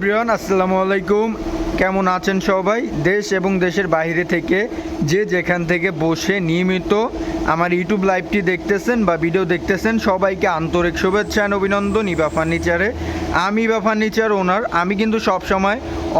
Brian আসসালামু আলাইকুম। কেমন আছেন সবাই? দেশ এবং দেশের বাইরে থেকে যে যেখান থেকে বসে নিয়মিত আমার ইউটিউব লাইভটি দেখতেছেন বা ভিডিও দেখতেছেন, সবাইকে আন্তরিক শুভেচ্ছা অভিনন্দন ইবা ফার্নিচারে। আমি ইবা ফার্নিচার ওনার। আমি কিন্তু সবসময়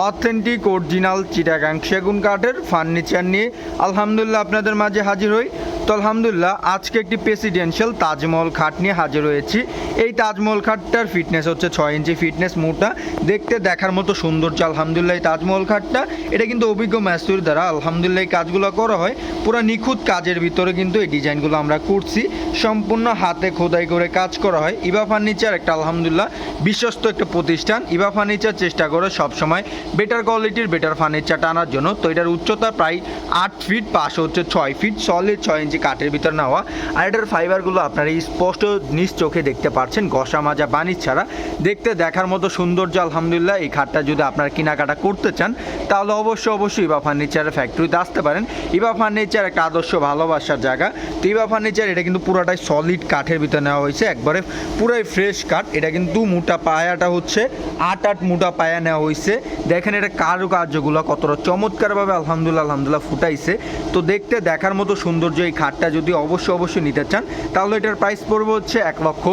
অথেন্টিক, অরিজিনাল চিটাগাং সেগুন কাঠের ফার্নিচার নিয়ে আলহামদুলিল্লাহ আপনাদের মাঝে হাজির হই। তো আলহামদুলিল্লাহ, আজকে একটি প্রেসিডেন্সিয়াল তাজমহল খাট নিয়ে হাজির হয়েছি। এই তাজমহল খাটটার ফিটনেস হচ্ছে ছয় ইঞ্চি ফিটনেস মোটা। দেখতে, দেখার মতো সৌন্দর্য, আলহামদুলিল্লাহ এই তাজমহল খাটটা। এটা কিন্তু অভিজ্ঞ ম্যাস্তুর দ্বারা আলহামদুলিল্লাহ এই কাজগুলো করা হয়। পুরো নিখুঁত কাজের ভিতরে কিন্তু এই ডিজাইনগুলো আমরা করছি। সম্পূর্ণ হাতে খোদাই করে কাজ করা হয়। ইবা ফার্নিচার একটা, আলহামদুলিল্লাহ, বিশ্বস্ত একটা প্রতিষ্ঠান। ইবা ফার্নিচার চেষ্টা করে সবসময় বেটার কোয়ালিটির বেটার ফার্নিচারটা আনার জন্য। তো এটার উচ্চতা প্রায় আট ফিট পাশে হচ্ছে ছয় ফিট সলিড ছয় ইঞ্চি কাঠের ভিতর নেওয়া আর এটার ফাইবারগুলো আপনারা স্পষ্ট নিজ চোখে দেখতে পাচ্ছেন ঘষা মাজা বানিশ ছাড়া। দেখতে, দেখার মতো সৌন্দর্য আলহামদুলিল্লাহ, এই খাটটা যদি আপনারা কেনাকাটা করতে চান, তাহলে অবশ্যই অবশ্যই ইবা ফার্নিচারের ফ্যাক্টরিতে আসতে পারেন। ইবা ফার্নিচার একটা আদর্শ ভালোবাসার জায়গা। তো ইবা ফার্নিচার এটা কিন্তু পুরোটাই সলিড কাঠের ভিতরে নেওয়া হয়েছে, একবারে পুরাই ফ্রেশ কাঠ। এটা কিন্তু মোটা পায়াটা হচ্ছে, আট আট মোটা পায়া নেওয়া হয়েছে। দেখেন এটা কারুকার্যগুলো কতটা চমৎকারভাবে আলহামদুলিল্লাহ আলহামদুলিল্লাহ ফুটাইছে। তো দেখতে, দেখার মতো সৌন্দর্য এই খাটটা যদি অবশ্যই অবশ্যই নিতে চান, তাহলে এটার প্রাইস পড়বে হচ্ছে এক লক্ষ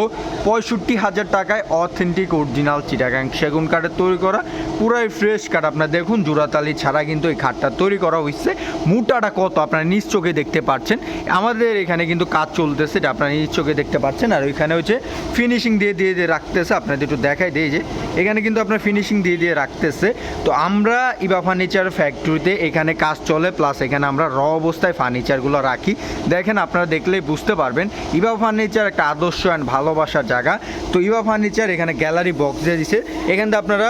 পঁয়ষট্টি হাজার টাকায় অথেন্টিক অরিজিনাল চিটাগাং সেগুন কাঠের তৈরি করা। পুরাই ফ্রেশ কাঠ আপনার দেখুন, জোড়াতালি ছাড়া কিন্তু এই খাটটা তৈরি করা হয়েছে। মোটাটা কত আপনারা নিজ চোখে দেখতে পাচ্ছেন। আমাদের এখানে কিন্তু কাজ চলতেছে, এটা আপনারা নিজ চোখে দেখতে পাচ্ছেন। আর ওইখানে হচ্ছে ফিনিশিং দিয়ে দিয়ে দিয়ে রাখতেছে, আপনাদের একটু দেখাই দিয়ে যে, এখানে কিন্তু আপনার ফিনিশিং দিয়ে দিয়ে রাখতেছে। তো আমরা ইবা ফার্নিচার ফ্যাক্টরিতে এখানে কাজ চলে প্লাস এখানে আমরা র অবস্থায় ফার্নিচারগুলো রাখি। দেখেন আপনারা দেখলেই বুঝতে পারবেন। ইভা ফার্নিচার একটা আদর্শ অ্যান্ড ভালোবাসার জায়গা। তো ইভা ফার্নিচার এখানে গ্যালারি বক্স দিয়ে দিছে। এখান থেকে আপনারা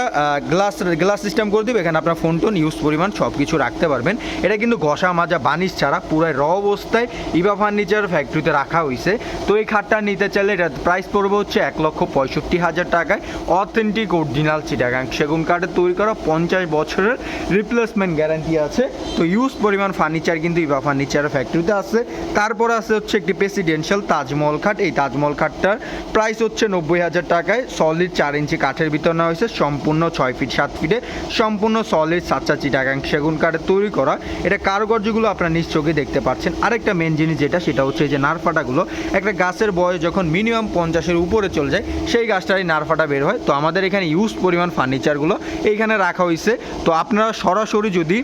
গ্লাস গ্লাস সিস্টেম করে দিবে। এখানে আপনার ফোন টোন ইউজ পরিমাণ সব কিছু রাখতে পারবেন। এটা কিন্তু ঘষা, মাজা, বানিশ ছাড়া পুরাই র অবস্থায় ইভা ফার্নিচার ফ্যাক্টরিতে রাখা হয়েছে তো এই খাটটা নিতে চাইলে এটা প্রাইস পড়বে হচ্ছে এক লক্ষ পঁয়ষট্টি হাজার টাকায়। অথেন্টিক অরিজিনাল চিটাগাং সেগুন কাঠের তৈরি করা পঞ্চাশ বছরের রিপ্লেসমেন্ট গ্যারান্টি আছে। তো ইউজ পরিমাণ ফার্নিচার কিন্তু ইভা ফার্নিচার ফ্যাক্টরিতে আছে। তারপর আছে হচ্ছে একটি প্রেসিডেন্সিয়াল তাজমহল খাট। এই তাজমহল খাটটার প্রাইস হচ্ছে নব্বই হাজার টাকায়। সলিড চার ইঞ্চি কাঠের ভিতর নেওয়া হয়েছে। সম্পূর্ণ ছয় ফিট সাত ফিটে সম্পূর্ণ সলিড সাতটা চিটাগাং সেগুন কাঠের তৈরি করা। এটা কারুকার্যগুলো আপনারা নিজ চোখে দেখতে পাচ্ছেন। আরেকটা মেন জিনিস যেটা, সেটা হচ্ছে এই যে নারফাটাগুলো। একটা গাছের বয়স যখন মিনিমাম পঞ্চাশের উপরে চলে যায়, সেই গাছটারই নারফাটা বের হয়। তো আমাদের এখানে ইউজ পরিমাণ ফার্নিচারগুলো এইখানে রাখা হয়েছে। তো আপনারা সরাসরি যদি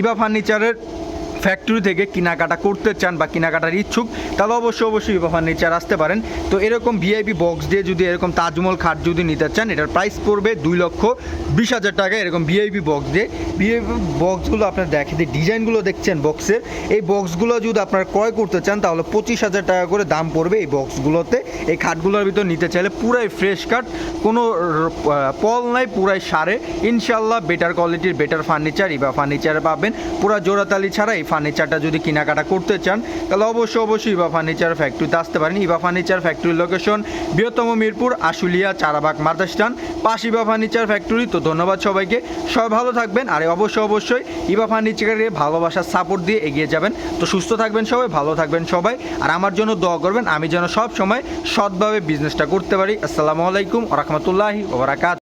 ইবা ফার্নিচারের ফ্যাক্টরি থেকে কেনাকাটা করতে চান বা কেনাকাটার ইচ্ছুক, তাহলে অবশ্যই অবশ্যই ইবা ফার্নিচার আসতে পারেন। তো এরকম ভিআইপি বক্স দিয়ে যদি এরকম তাজমহল খাট যদি নিতে চান, এটার প্রাইস পড়বে দুই লক্ষ বিশ হাজার টাকা এরকম ভিআইপি বক্স দিয়ে। ভিআইপি বক্সগুলো আপনার দেখে যে ডিজাইনগুলো দেখছেন বক্সের এই বক্সগুলো যদি আপনারা ক্রয় করতে চান, তাহলে পঁচিশ হাজার টাকা করে দাম পড়বে এই বক্সগুলোতে এই খাটগুলোর ভিতর নিতে চাইলে পুরাই ফ্রেশ কাঠ কোনো পল নাই, পুরাই সারে। ইনশাল্লাহ বেটার কোয়ালিটির বেটার ফার্নিচার ইবা ফার্নিচারে পাবেন। পুরা জোড়াতালি ছাড়া এই ফার্নিচারটা যদি কেনাকাটা করতে চান, তাহলে অবশ্যই অবশ্যই ইবা ফার্নিচার ফ্যাক্টরিতে আসতে পারেন। ইবা ফার্নিচার ফ্যাক্টরির লোকেশন বৃহত্তম মিরপুর, আশুলিয়া, চারাবাগ মাদাস্টান পাশ ইবা ফার্নিচার ফ্যাক্টরি তো ধন্যবাদ সবাইকে। সবাই ভালো থাকবেন। আর অবশ্যই অবশ্যই ইবা ফার্নিচারে ভালোবাসার সাপোর্ট দিয়ে এগিয়ে যাবেন। তো সুস্থ থাকবেন সবাই, ভালো থাকবেন সবাই। আর আমার জন্য দোয়া করবেন। আমি যেন সব সময় সৎভাবে বিজনেসটা করতে পারি। আসসালামু আলাইকুম রহমতুল্লাহি ওবরাকাত